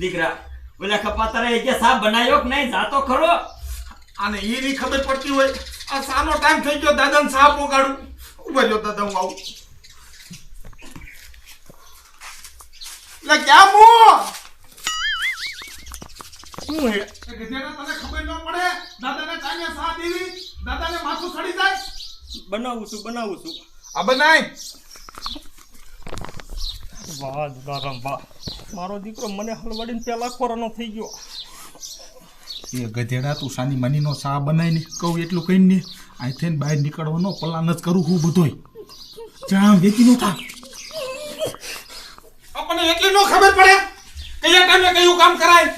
દીકરા ઓલા કપાતરે કે સાપ બનાવ્યો કે નહીં જાતો ખરો? અને એ ની ખબર પડતી હોય. આ સાનો ટાઈમ થઈ ગયો દાદાને સાપ ઉગાડું. ઊભા જો દાદા હું આવું. એટલે ક્યાં મો? શું હે? ગધેડા તને ખબર ન પડે? દાદાને ચાંગે સા દેવી દાદાને માથું સડી જાય. બનાવું છું બનાવું છું. આ બનાય. વાહ દારામ વાહ. મારો દીકરો મને હલવાડીને પેલા ખોરાનો થઈ ગયો. એ ગધેડા તું સાની મનીનો સા બનાવીને કહું એટલું કહીને અહીંથી થઈને બહાર નીકળવાનો પ્લાન જ કરું હું બધોય. જામ વેચી નો થા. આપણને એટલી નો ખબર પડે? કયા ટાઈમે કયું કામ કરાય?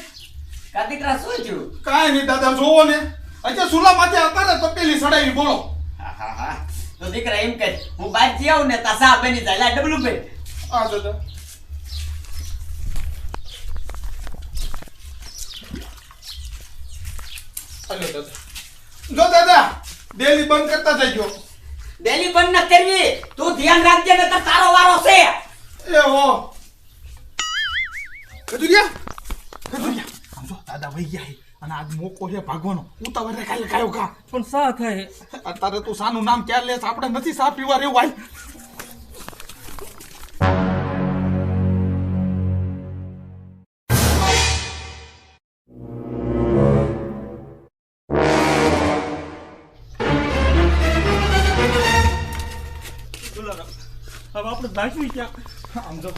કા દીકરા શું થયું? કાંઈ નહીં દાદા જોવો ને. અચ્છા સુલા માથે હતા ને તપેલી સડાવી બોલો. હા હા હા. તો દીકરા એમ કહે હું બહારથી આવું ને તા સા બની જાય. લા ડબલું ભાઈ. આ દાદા. અલ્યો દાદા. જો દાદા ડેલી બંધ કરતા થઈ ગયો ડેલી બંધ ન કરવી તું ધ્યાન રાખજે ને તો તારો વારો છે. એ હો. ખજુરિયા ખજુરિયા. સમજો દાદા વહી ગયા અને આજ મોકો છે ભાગવાનો. ઉતાવળ કાલે કાયો કા પણ સા થાય? અત્યારે તું સાનું નામ ક્યારે લેસ આપણે નથી સા પીવા રેવું ભાઈ આપણે જાશું ક્યાં? આમ જો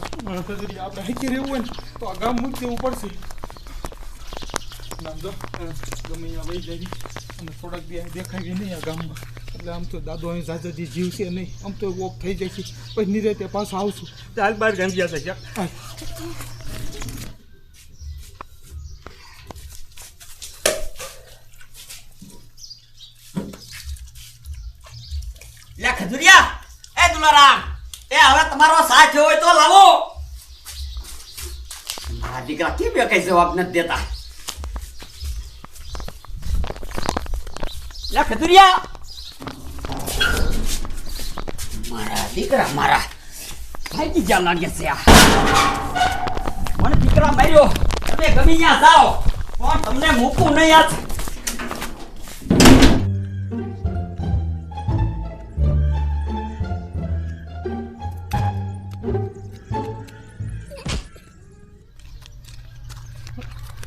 આપણે હાકી રહેવું હોય ને તો આ ગામ મૂકી દેવું પડશે. આમ જો ગમે અહીંયા વહી જાય. અને થોડાક બી અહીં દેખાય નહીં આ ગામમાં. એટલે આમ તો દાદો અહીં જાજાજી જીવ છે નહીં. આમ તો વોક થઈ જાય છે. પછી નિરેતે પાછો આવશું. ચાલ બાર ગાંધી જશે ક્યાં લે ખજુરિયા એ દુલારામ એ હવે તમારો સાથ હોય તો લાવો. મારા દીકરા કેમ એ કઈ જવાબ નથી દેતા? મારા દીકરા મારા મને દીકરા માર્યો. તમે ગમી ત્યાં જાઓ. પણ તમને મૂકું નહીં આ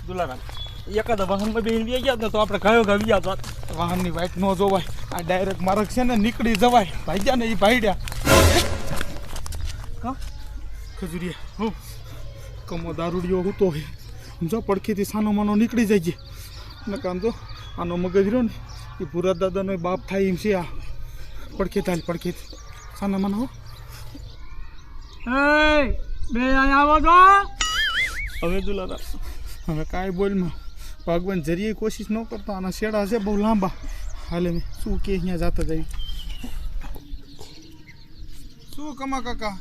દુલારામ એકાદા વાહનમાં બેહીને બે ગયા ને તો આપણે ગાયો ગાવી ગયા હતા. વાહનની વાઈટ ન જોવાય. આ ડાયરેક્ટ માર્ગ છે ને નીકળી જવાય. ભાગ્યા ને એ ભાઈડ્યા. કા? ખજુરિયા હું. કમો દારૂડિયો હૂતો હોય સમજો પડખેથી સાનો માનો નીકળી જાય છે ને કામ જો આનો મગજ રહ્યો ને એ ભૂરા દાદાનો બાપ થાય એમ છે આ. પડખે થાય પડખી સાના માનો હો. બે અહીંયા આવો તો હવે દુલારામ હવે કાંઈ બોલમાં. ભગવાન જરીએ કોશિશ ન કરતો આના શેડા છે બહુ લાંબા. હાલે મેં શું કે અહીંયા જાતા જઈ શું કમા કાકા?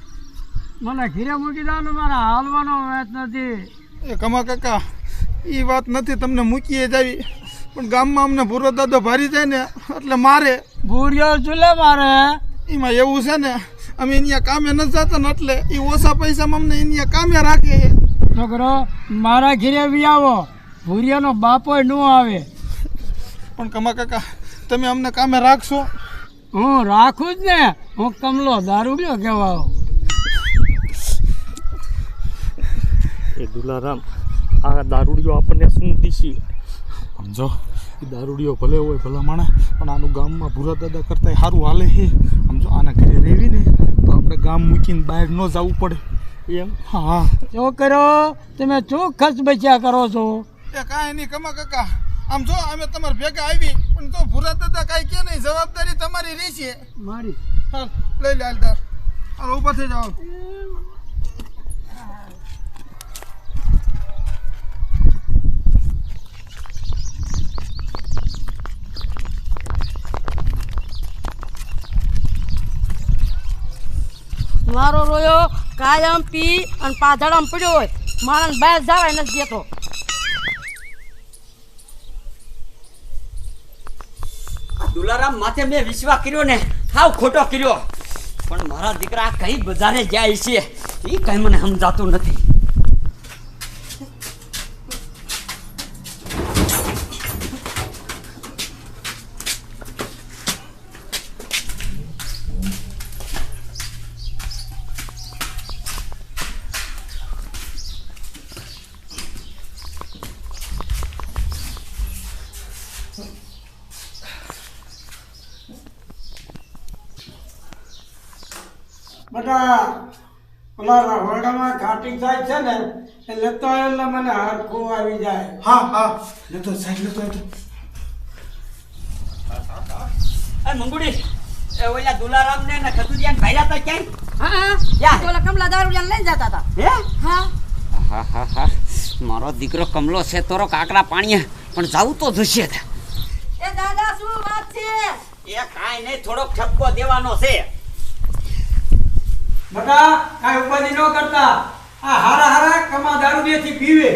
મને ઘીરે મૂકી દો મારા હાલવાનો વાત નથી. એ કમા કાકા એ વાત નથી તમને મૂકીએ જાવી પણ ગામમાં અમને ભૂરો દાદો ભારી જાય ને એટલે મારે. ભૂરિયો ચૂલે મારે? એમાં એવું છે ને અમે અહીંયા કામે નથી જતા ને એટલે એ ઓછા પૈસામાં અમને અહીંયા કામે રાખે. છોકરો મારા ઘેરે બી આવો. ભૂરિયાનો બાપો ન આવે. પણ કમા કાકા તમે અમને કામે રાખશો? હું રાખું જ ને. હું કમલો દારૂ ગયો કહેવાઓ એ દુલારામ આ દારૂડિયો આપણને શું દીશી? સમજો એ દારૂડિયો ભલે હોય ભલા માણે પણ આનું ગામમાં ભૂરા દાદા કરતાં સારું હાલે છે સમજો આના ઘરે રહેવી ને તો આપણે ગામ મૂકીને બહાર ન જવું પડે. એમ? હા. છોકરો તમે શું ખર્ચ બચ્યા કરો છો? એ કાંઈ નહીં કમા કાકા. આમ જો અમે તમારે ભેગા આવી પણ તો ભૂરા દાદા કાંઈ કે નહીં જવાબદારી તમારી રહેશે. મારી. લઈ લે હાલદાર. હાલો ઊભા થઈ જાઓ. મારો રોયો કાયમ પી અને પાથાડામાં પડ્યો હોય. માણસ બહાર જવાય નથી દેતો. દુલારામ માથે મેં વિશ્વાસ કર્યો ને, હાવ ખોટો કર્યો. પણ મારા દીકરા કઈ બજારે જાય છે એ કઈ મને સમજાતું નથી. બધા ઓલા રહોડામાં ઘાટી જાય છે ને એટલે તો એટલે મને હરખું આવી જાય. હા હા. લેતો એ ઓલા દુલારામ ને ને ખતુરિયાન તો ક્યાં હા હા. ઓલા કમલા દારૂડિયાન લઈને જતા હતા. હે? હા. હા હા મારો દીકરો કમલો છે તોરો કાકરા પાણીએ પણ જાવું તો જશે ત્યાં. છે એ કાંઈ નહીં થોડોક ઠપકો દેવાનો છે. બધા કાંઈ ઉપાધિ ન કરતા. આ હારા હારા કમા દારૂડિયાથી પીવે.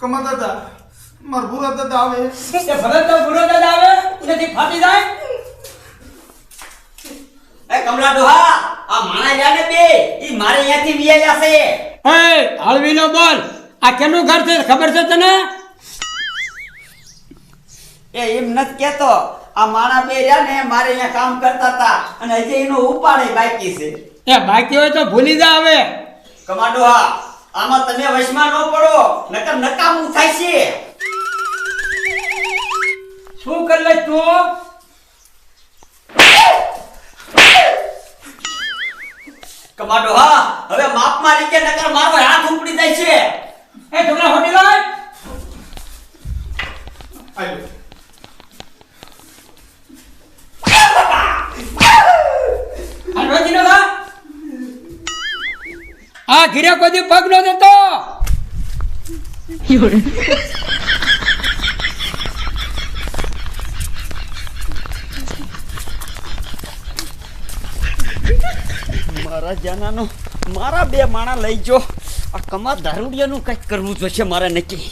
કમા દાદા મારા ભૂરા દાદા આવે. એ ભલે તો બુરો દાદા આવે? એનાથી ફાટી જાય? એ કમલા ડોહા આ માણા રહ્યા બે ઈ મારે અહીંયાથી વિયાયા છે એ હળવી નો બોલ. આ કેનું ઘર છે ખબર છે તને? એ એમ નથી કેતો. આ માણા બે રહ્યા ને મારે અહીંયા કામ કરતા હતા. અને હજી એનો ઉપાડે બાકી છે. એ બાકી હોય તો ભૂલી જા હવે. કમાન્ડો હા. આમાં તમે વશમાં ન પડો નકર નકામું થાય છે. શું કરી લે તું? કમાન્ડો હા. હવે માપ મારી કે નકર મારો હાથ ઉપડી જાય છે. એ ઢોકળા હોટી લાય. આવ્યો આ ઘીરે કોઈ પગ નો દેતો. મારા જાનાનો મારા બે માણા લઈ જો. આ કમા દારૂડિયાનું કંઈક કરવું જોશે મારે નક્કી.